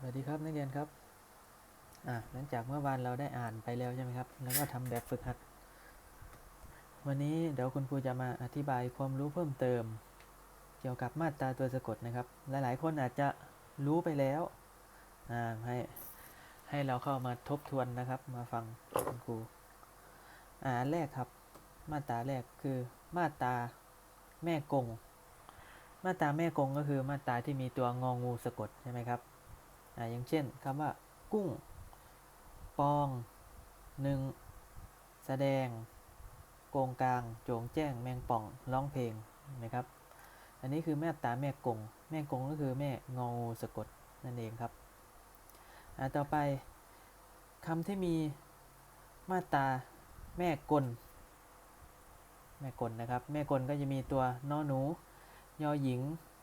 สวัสดีครับนักเรียนครับอ่าหลังจากเมื่อวานเราได้อ่านไปแล้วใช่ไหมครับ แล้วก็ทำแบบฝึกหัด วันนี้เดี๋ยวคุณครูจะมาอธิบายความรู้เพิ่มเติม เกี่ยวกับมาตราตัวสะกดนะครับ หลายๆ คนอาจจะรู้ไปแล้วอ่าให้ให้เราเข้ามาทบทวนนะครับ มาฟังคุณครูอ่าอันแรกครับ มาตราแรกคือมาตราแม่กง มาตราแม่กงก็คือมาตราที่มีตัวงองูสะกดใช่ไหมครับ อ่าอย่างเช่นคำว่า กุ้ง ปองหนึ่งแสดง โกงกลาง โจงแจ้ง แมงป่อง ร้องเพลงนะครับ อันนี้คือแม่ตาแม่กง แม่กงก็คือแม่งองูสะกดนั่นเองครับต่อไปคำที่มีมาตาแม่กล แม่กลนะครับ แม่กลก็จะมีตัวนอหนู ยอหญิง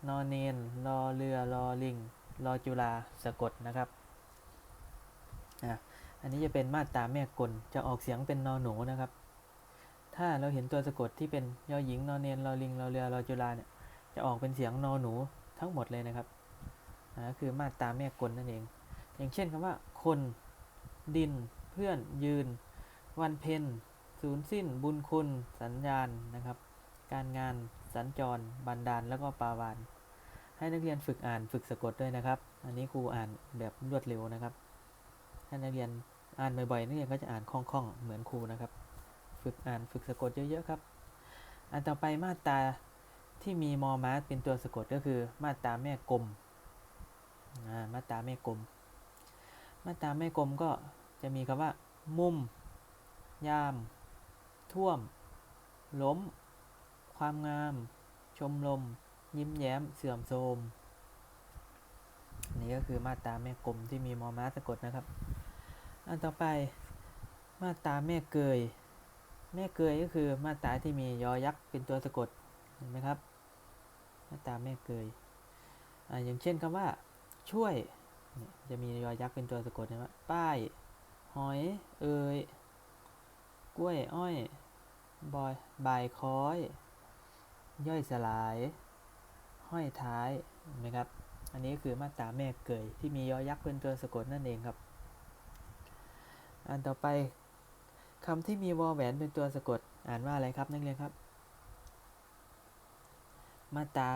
นอเนนรอเรือรอลิง รอจุฬาสะกดนะครับอันนี้จะเป็นมาตราแม่กลจะออกเสียงเป็นนอหนูนะครับ ถ้าเราเห็นตัวสะกดที่เป็นยอหญิงนอเนนรอลิงรอเรือรอจุฬาเนี่ยจะออกเป็นเสียงนอหนูทั้งหมดเลยนะครับอ่าคือมาตราแม่กลนั่นเอง อย่างเช่นคำว่า คน ดิน เพื่อน ยืน วันเพ็ญศูนย์สิ้น บุญคุณ สัญญาณนะครับ การงาน สัญจร บันดาล แล้วก็ปาวาน ให้นักเรียนฝึกอ่านฝึกสะกดด้วยนะครับ อันนี้ครูอ่านแบบรวดเร็วนะครับ ให้นักเรียนอ่านบ่อยๆนักเรียนก็จะอ่านคล่องๆ เหมือนครูนะครับ ฝึกอ่านฝึกสะกดเยอะๆครับ อันต่อไปมาตราที่มีมอม้าเป็นตัวสะกดก็คือมาตราแม่กลมมาตราแม่กลม มาตราแม่กลมก็จะมีคำว่า มุม ยาม ท่วม ล้ม ความงาม ชมรม ยิ้มแย้มเสื่อมโทรมนนี้ก็คือมาตราแม่กลมที่มีมอม้าสะกดนะครับ อันต่อไปมาตราแม่เกย แม่เกยก็คือมาตราที่มียอยักษ์เป็นตัวสะกดเห็นไหมครับ มาตราแม่เกยออย่างเช่นคำว่าช่วยจะมียอยักษ์เป็นตัวสะกดนะว่าป้าย หอย เอ่ยกล้วยอ้อยบอยบายคอย ย่อยสลาย ห้อยท้ายเห็นไหมครับ อันนี้คือมาตราแม่เกยที่มียอยักษ์เป็นตัวสะกดนั่นเองครับ อันต่อไปคำที่มีวอแหวนเป็นตัวสะกดอ่านว่าอะไรครับนักเรียนครับ มาตรา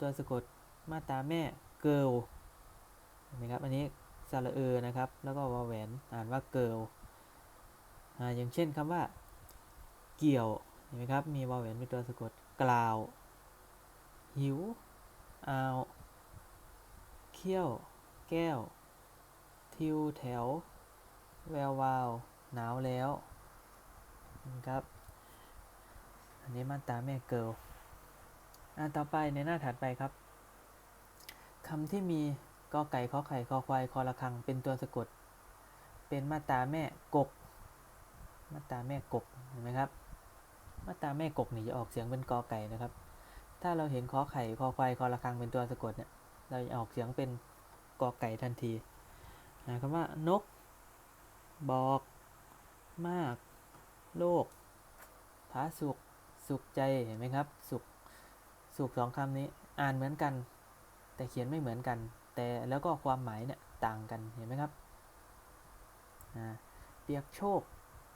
ตัวสะกดมาตราแม่เกิลเห็นไหมครับ อันนี้สระเออนะครับ แล้วก็วอแหวนอ่านว่าเกิลอ่าอย่างเช่นคำว่า เกี่ยวเห็นไหมครับ มีวอแหวนเป็นตัวสะกดกล่าว หิวอาวเขี้ยว แก้ว ทิวแถว แวววาว หนาวแล้วนะครับ อันนี้มาตาแม่เกิลอ่าต่อไปในหน้าถัดไปครับคำที่มีกอไก่ขอไข่คอควายคอระฆัง เป็นตัวสะกด เป็นมาตาแม่กก มาตาแม่กก เห็นไหมครับ มาตาแม่กกนี่จะออกเสียงเป็นกอไก่นะครับ ถ้าเราเห็นขอไข่คอควายคอระฆังเป็นตัวสะกดเนี่ย เราจะออกเสียงเป็นกอไก่ทันทีนะคำว่านก บอก มาก โลกผาสุกสุขใจ เห็นไหมครับ สุข สุขสองคำนี้ อ่านเหมือนกัน แต่เขียนไม่เหมือนกัน แต่แล้วก็ความหมายเนี่ยต่างกัน เห็นไหมครับ เปียกโชค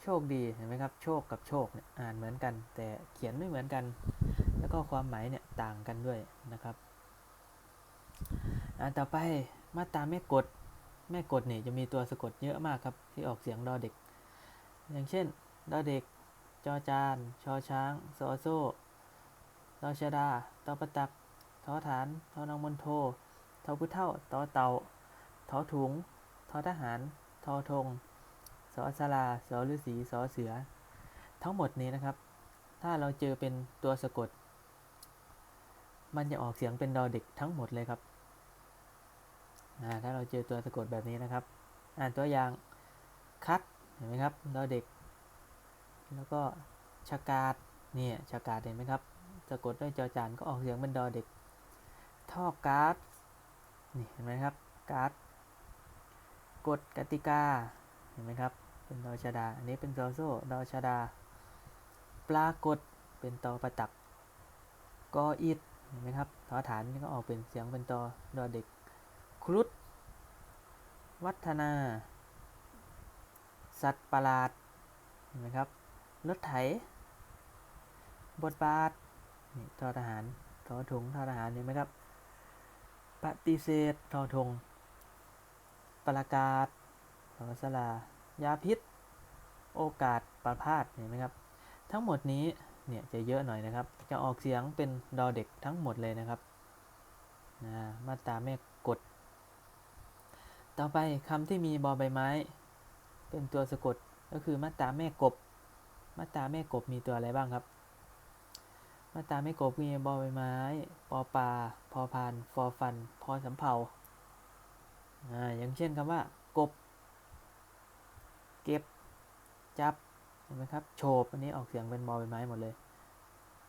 โชคดีเห็นไหมครับ โชคกับโชคเนี่ยอ่านเหมือนกัน แต่เขียนไม่เหมือนกัน แล้วก็ความหมายเนี่ยต่างกันด้วยนะครับอ่าต่อไปมาตราแม่กฎแม่กฎเนี่ยจะมีตัวสะกดเยอะมากครับที่ออกเสียงดอเด็ก อย่างเช่นดอเด็ก จอจาน ชอช้างซอโซ่ดอชดาตอประตักทอฐานทอนองมนโททอผู้เท่าตอเต่าทอถุงทอทหารทอธง สอสลาสอฤาษีสอเสือ ทั้งหมดนี้นะครับ ถ้าเราเจอเป็นตัวสะกด มันจะออกเสียงเป็นดอเด็กทั้งหมดเลยครับถ้าเราเจอตัวสะกดแบบนี้นะครับ อ่านตัวอย่างคัดเห็นไหมครับดอเด็ก แล้วก็ชากาดเนี่ยชากาดเห็นไหมครับสะกดด้วยจอจานก็ออกเสียงเป็นดอเด็ก ท่อการ์ดนี่เห็นไหมครับการ์ดกฎกติกา ห็นไหมครับ เป็นดอชดา อันนี้เป็นโซโซดอชดา ปรากฏเป็นตอประตักกออิดเห็นไหมครับทอฐานนี่ก็ออกเป็นเสียงเป็นตอดอเด็ก ครุฑวัฒนา สัตว์ประหลาด เห็นไหมครับ รถไถ บทบาท นี่ทอทหารทอถุงทอทหารเห็นไหมครับ ปฏิเสธทอทงประกาศ ทอสลายาพิษ โอกาสประพาสเห็นไหมครับ ทั้งหมดนี้เนี่ยจะเยอะหน่อยนะครับ จะออกเสียงเป็นดอเด็กทั้งหมดเลยนะครับนะมาตราแม่กด ต่อไปคำที่มีบอใบไม้ เป็นตัวสะกดก็คือมาตราแม่กบ มาตราแม่กบมีตัวอะไรบ้างครับ มาตราแม่กบมีบอใบไม้ ปอปลาพอพานฟอฟัน พอสำเภาอ่าอย่างเช่นคำว่ากบ เก็บ จับ เห็นไหมครับ โฉบ อันนี้ออกเสียงเป็นบอใบไม้หมดเลย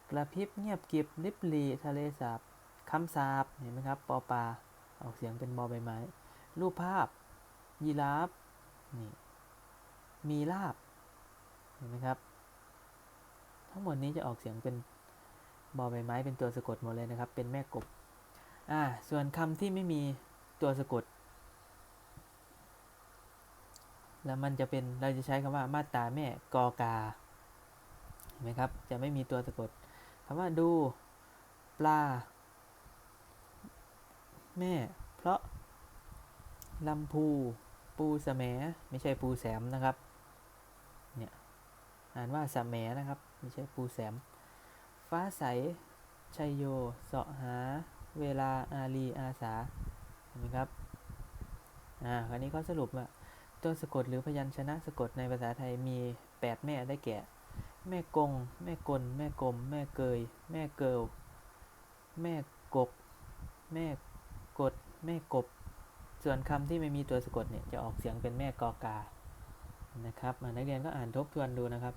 กระพริบเงียบกิบลิบลีทะเลสาบคำสาบ เห็นไหมครับ ปอปลา ออกเสียงเป็นบอใบไม้ รูปภาพ ยีราฟ นี่ มีลาบ เห็นไหมครับ ทั้งหมดนี้จะออกเสียงเป็นบอใบไม้เป็นตัวสะกดหมดเลยนะครับ เป็นแม่กบ อ่า ส่วนคำที่ไม่มีตัวสะกด แล้วมันจะเป็นเราจะใช้คำว่ามาตราแม่กอกาเห็นไหมครับ จะไม่มีตัวสะกดคำว่าดูปลา แม่ เพราะลำพูปูสแหมไม่ใช่ปูแสมนะครับเนี่ยอ่านว่าสแหมนะครับ ไม่ใช่ปูแสม ฟ้าใสชัยโยเสาะหา เวลาอารีอาสาเห็นไหมครับอ่าคราวนี้เขาสรุปว่า ตัวสะกดหรือพยัญชนะสะกดในภาษาไทยมี 8 แม่ได้แก่ แม่กง แม่กล แม่กลม แม่เกย แม่เกิลแม่กบ แม่กด แม่กบ ส่วนคำที่ไม่มีตัวสะกดเนี่ยจะออกเสียงเป็นแม่กอกา นะครับนักเรียนก็อ่านทบทวนดูนะครับ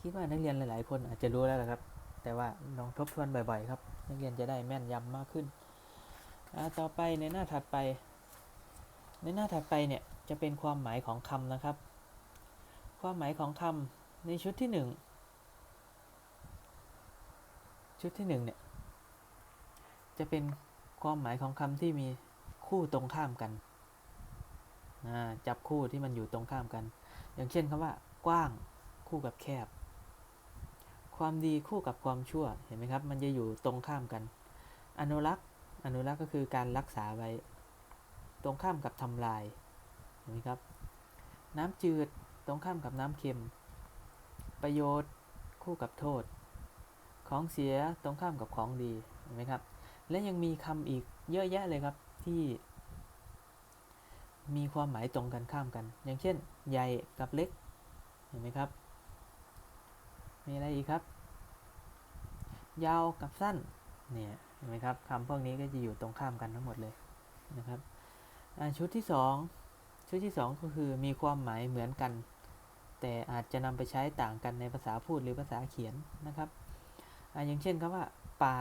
คิดว่านักเรียนหลาย ๆ คนอาจจะรู้แล้วแหละครับ แต่ว่าลองทบทวนบ่อย ๆ ครับ นักเรียนจะได้แม่นยำมากขึ้นอ่าต่อไปในหน้าถัดไป ในหน้าถัดไปเนี่ยจะเป็นความหมายของคำนะครับ ความหมายของคำในชุดที่หนึ่งชุดที่หนึ่งเนี่ยจะเป็นความหมายของคำที่มีคู่ตรงข้ามกันจับคู่ที่มันอยู่ตรงข้ามกัน อย่างเช่นคำว่า กว้างคู่กับแคบ ความดีคู่กับความชั่วเห็นไหมครับ มันจะอยู่ตรงข้ามกัน อนุรักษ์อนุรักษ์ก็คือการรักษาไว้ ตรงข้ามกับทำลายเห็นไหมครับ น้ำจืดตรงข้ามกับน้ำเค็ม ประโยชน์คู่กับโทษ ของเสียตรงข้ามกับของดีเห็นไหมครับ และยังมีคำอีกเยอะแยะเลยครับที่ มีความหมายตรงกันข้ามกัน อย่างเช่น ใหญ่กับเล็กเห็นไหมครับ มีอะไรอีกครับ ยาวกับสั้นเนี่ยเห็นไหมครับคำพวกนี้ก็จะอยู่ตรงข้ามกันทั้งหมดเลยนะครับ ชุดที่ 2 ชุดที่ 2 ก็คือมีความหมายเหมือนกัน แต่อาจจะนำไปใช้ต่างกันในภาษาพูดหรือภาษาเขียนนะครับออย่างเช่นคำว่า ป่า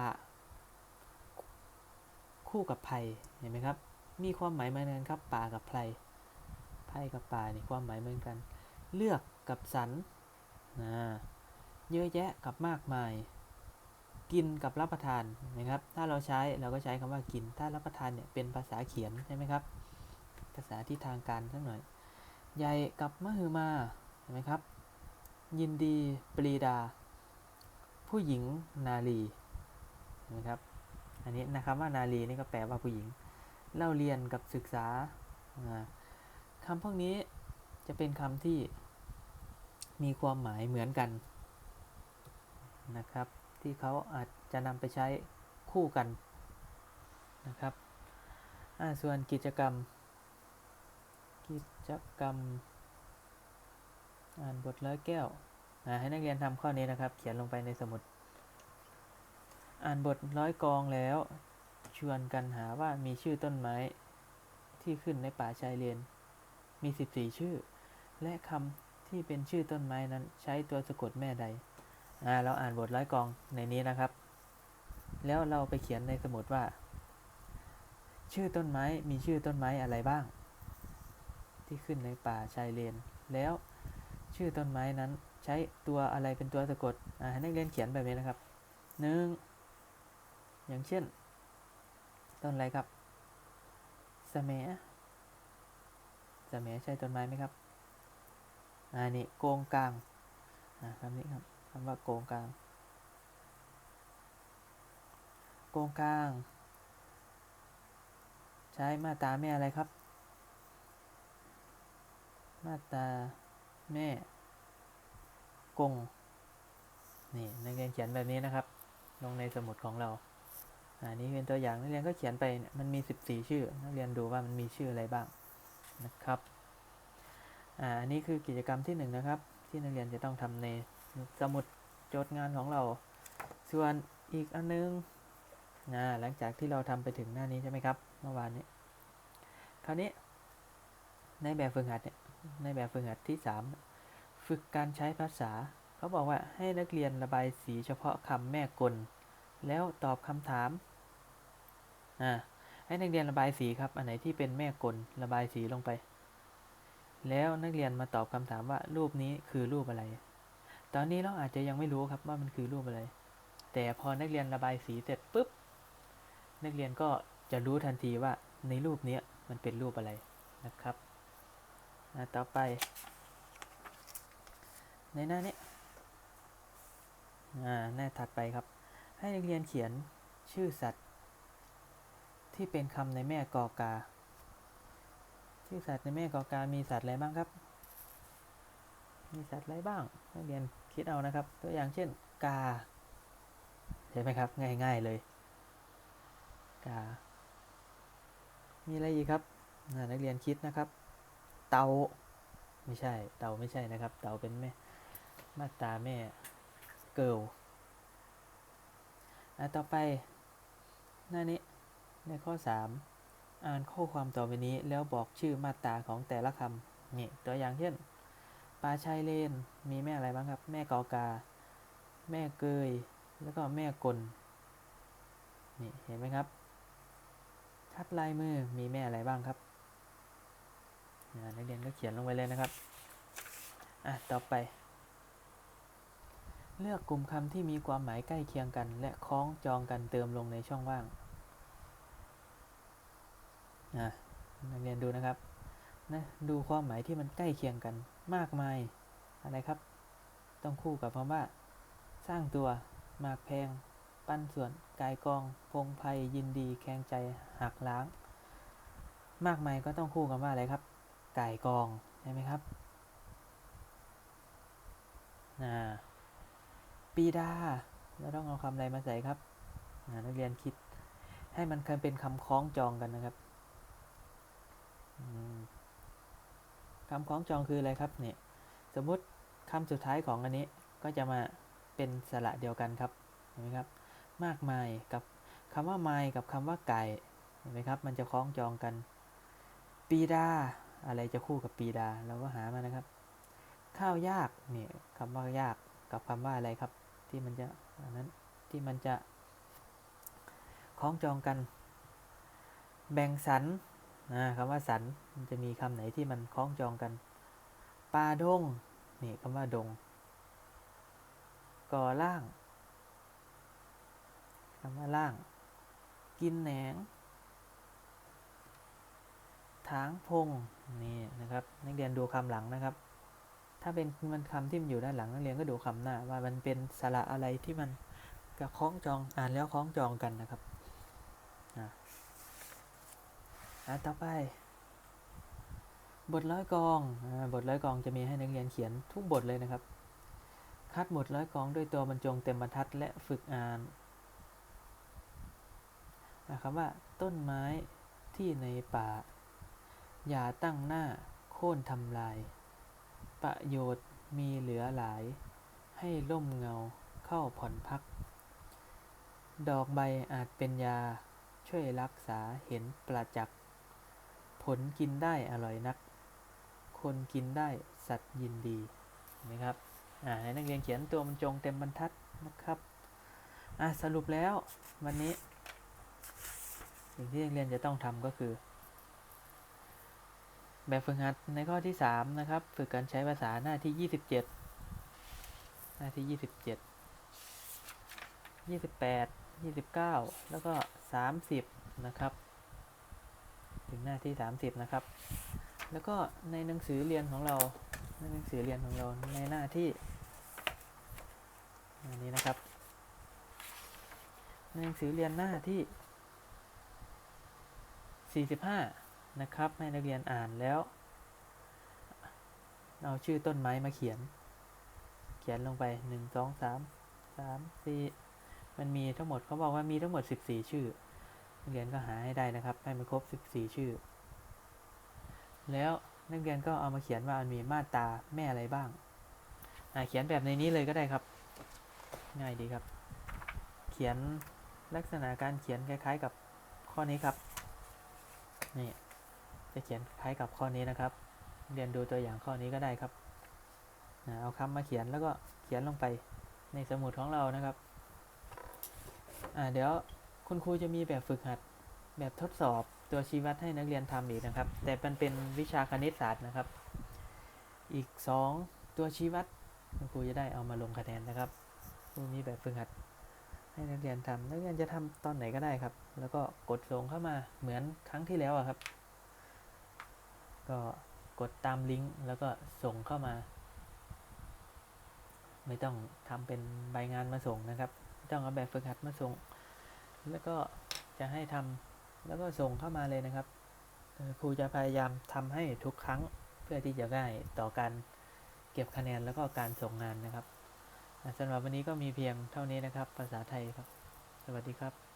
คู่กับไผ่เห็นไหมครับ มีความหมายเหมือนกันครับ ป่ากับไผ่ไผ่กับป่านี่ความหมายเหมือนกัน เลือกกับสรรนะเยอะแยะกับมากมาย กินกับรับประทานนะครับ ถ้าเราใช้เราก็ใช้คำว่ากิน ถ้ารับประทานเนี่ยเป็นภาษาเขียนใช่ไหมครับ ภาษาที่ทางการสักหน่อย ใหญ่กับมหึมาเห็นไหมครับ ยินดีปรีดา ผู้หญิงนาลีเห็นะครับ อันนี้นะครับว่านาลีนี่ก็แปลว่าผู้หญิง เล่าเรียนกับศึกษาคำพวกนี้จะเป็นคำที่มีความหมายเหมือนกันนะครับ ที่เขาอาจจะนำไปใช้คู่กันนะครับ ส่วนกิจกรรม กิจกรรม อ่านบทร้อยแก้วให้นักเรียนทำข้อนี้นะครับ เขียนลงไปในสมุด อ่านบทร้อยกองแล้ว ชวนกันหาว่ามีชื่อต้นไม้ที่ขึ้นในป่าชายเลนมี 14 ชื่อ และคำที่เป็นชื่อต้นไม้นั้นใช้ตัวสะกดแม่ใดเราอ่านบทร้อยกองในนี้นะครับ แล้วเราไปเขียนในสมุดว่า ชื่อต้นไม้มีชื่อต้นไม้อะไรบ้าง ที่ขึ้นในป่าชายเลน แล้วชื่อต้นไม้นั้นใช้ตัวอะไรเป็นตัวสะกดให้นักเรียนเขียนแบบนี้นะครับหนึ่งอย่างเช่น ต้นอะไรครับสมสะแหมใช่ต้นไม้ไหมครับอ่านี่โกงกลางคำนี้ครับคำว่าโกงกลาง โกงกลาง ใช้มาตราแม่อะไรครับ มาตาแม่ กง นี่นักเรียนเขียนแบบนี้นะครับ ลงในสมุดของเราอันนี้เป็นตัวอย่างนักเรียนก็เขียนไปเนี่ยมันมี 14 ชื่อ นักเรียนดูว่ามันมีชื่ออะไรบ้างนะครับอันนี้คือกิจกรรมที่ 1นงนะครับ ที่นักเรียนจะต้องทำในสมุดโจทย์งานของเรา ส่วนอีกอันนึงนะหลังจากที่เราทำไปถึงหน้านี้ใช่ไหมครับ เมื่อวานนี้ คราวนี้ในแบบฝึกหัดเนี่ย ในแบบฝึกหัดที่ 3 ฝึกการใช้ภาษา เขาบอกว่าให้นักเรียนระบายสีเฉพาะคำแม่กล แล้วตอบคำถามอ่าให้นักเรียนระบายสีครับ อันไหนที่เป็นแม่กลระบายสีลงไป แล้วนักเรียนมาตอบคำถามว่ารูปนี้คือรูปอะไร ตอนนี้เราอาจจะยังไม่รู้ครับว่ามันคือรูปอะไร แต่พอนักเรียนระบายสีเสร็จปุ๊บ นักเรียนก็จะรู้ทันทีว่าในรูปนี้มันเป็นรูปอะไรนะครับ ต่อไป ในหน้านี้หน้าถัดไปครับ ให้นักเรียนเขียนชื่อสัตว์ ที่เป็นคำในแม่กอกา ชื่อสัตว์ในแม่กอกา มีสัตว์อะไรบ้างครับ มีสัตว์อะไรบ้าง นักเรียนคิดเอานะครับ ตัวอย่างเช่น กาเห็นไหมครับ ง่ายๆเลย กา มีอะไรอีกครับนักเรียนคิดนะครับ เตาไม่ใช่ เตาไม่ใช่นะครับ เตาเป็นแม่มาตาแม่เกิลอะต่อไป หน้านี้ในข้อ 3 อ่านข้อความต่อไปนี้ แล้วบอกชื่อมาตราของแต่ละคำนี่ตัวอย่างเช่นปลาชายเลน มีแม่อะไรบ้างครับ แม่กอกา แม่เกย แล้วก็แม่กลนี่เห็นไหมครับคัดลายมือมีแม่อะไรบ้างครับ นักเรียนก็เขียนลงไปเลยนะครับ อะ ต่อไป เลือกกลุ่มคำที่มีความหมายใกล้เคียงกัน และคล้องจองกันเติมลงในช่องว่าง อะ นักเรียนดูนะครับ นะ ดูความหมายที่มันใกล้เคียงกันมากมาย อะไรครับ ต้องคู่กับคำว่า สร้างตัวมากแพง ปั้นส่วน กายกอง พงภัย ยินดี แขงใจ หักล้าง มากมายก็ต้องคู่กับว่าอะไรครับ ไก่กองใช่ไหมครับอ่าปีดาเราต้องเอาคำอะไรมาใส่ครับนักเรียนคิดให้มันเคยเป็นคำคล้องจองกันนะครับคำคล้องจองคืออะไรครับเนี่ยสมมติคำสุดท้ายของอันนี้ก็จะมาเป็นสระเดียวกันครับเห็นไหมครับ มากมายกับคำว่าไมายกับคำว่าไก่เห็นไหมครับ มันจะคล้องจองกัน ปีดา อะไรจะคู่กับปีดา เราก็หามานะครับ ข้าวยากเนี่ยคำว่ายากกับคำว่าอะไรครับ ที่มันจะอันนั้นที่มันจะคล้องจองกัน แบ่งสรรนะคำว่าสรรมันจะมีคำไหนที่มันคล้องจองกันปลาดงนี่คำว่าดง ก่อล่างคำว่าล่าง กินแหนง ถางพงนี่นะครับ นักเรียนดูคำหลังนะครับ ถ้าเป็นมันคำที่มันอยู่ด้านหลังนักเรียนก็ดูคำหน้า ว่ามันเป็นสระอะไรที่มันกับคล้องจองอ่านแล้วคล้องจองกันนะครับอะต่อไป บทร้อยกองอบทร้อยกองจะมีให้นักเรียนเขียนทุกบทเลยนะครับ คัดบทร้อยกองด้วยตัวบรรจงเต็มบรรทัดและฝึกอ่านนะครับว่าต้นไม้ที่ในป่า อย่าตั้งหน้า โค่นทำลาย ประโยชน์มีเหลือหลาย ให้ร่มเงาเข้าผ่อนพัก ดอกใบอาจเป็นยา ช่วยรักษาเห็นประจักษ์ ผลกินได้อร่อยนัก คนกินได้สัตว์ยินดีนไหมครับให้นักเรียนเขียนตัวบรรจงเต็มบรรทัดนะครับสรุปแล้ววันนี้ สิ่งที่นักเรียนจะต้องทำก็คือ แบบฝึกหัดในข้อที่ 3 นะครับ ฝึกการใช้ภาษาหน้าที่ 27 หน้าที่ 27 28 29 แล้วก็ 30 นะครับ ถึงหน้าที่ 30 นะครับ แล้วก็ในหนังสือเรียนของเราในหนังสือเรียนของเราในหน้าที่อันนี้นะครับในหนังสือเรียนหน้าที่ 45 นะครับให้นักเรียนอ่านแล้วเอาชื่อต้นไม้มาเขียน เขียนลงไป 1 2 3 3 4 มันมีทั้งหมดเขาบอกว่ามีทั้งหมด 14 ชื่อนักเรียนก็หาให้ได้นะครับ ให้มันครบ 14 ชื่อ แล้วนักเรียนก็เอามาเขียนว่ามันมีมาตาแม่อะไรบ้างาเขียนแบบในนี้เลยก็ได้ครับ ง่ายดีครับ เขียนลักษณะการเขียนคล้ายๆกับข้อนี้ครับ นี่ จะเขียนคล้ายกับข้อนี้นะครับ เรียนดูตัวอย่างข้อนี้ก็ได้ครับเอาคำมาเขียนแล้วก็เขียนลงไปในสมุดของเรานะครับเดี๋ยวคุณครูจะมีแบบฝึกหัด แบบทดสอบตัวชี้วัดให้นักเรียนทำอีกนะครับ แต่มันเป็นวิชาคณิตศาสตร์นะครับ อีก 2 ตัวชี้วัดคุณครูจะได้เอามาลงคะแนนนะครับครูมีแบบฝึกหัด ให้นักเรียนทำนักเรียนจะทำตอนไหนก็ได้ครับ แล้วก็กดส่งเข้ามาเหมือนครั้งที่แล้วครับ ก็กดตามลิงก์แล้วก็ส่งเข้ามา ไม่ต้องทำเป็นใบงานมาส่งนะครับไม่ต้องเอาแบบฝึกหัดมาส่ง แล้วก็จะให้ทำแล้วก็ส่งเข้ามาเลยนะครับครูจะพยายามทำให้ทุกครั้งเพื่อที่จะง่ายต่อการเก็บคะแนนแล้วก็การส่งงานนะครับสำหรับวันนี้ก็มีเพียงเท่านี้นะครับ ภาษาไทยครับ สวัสดีครับ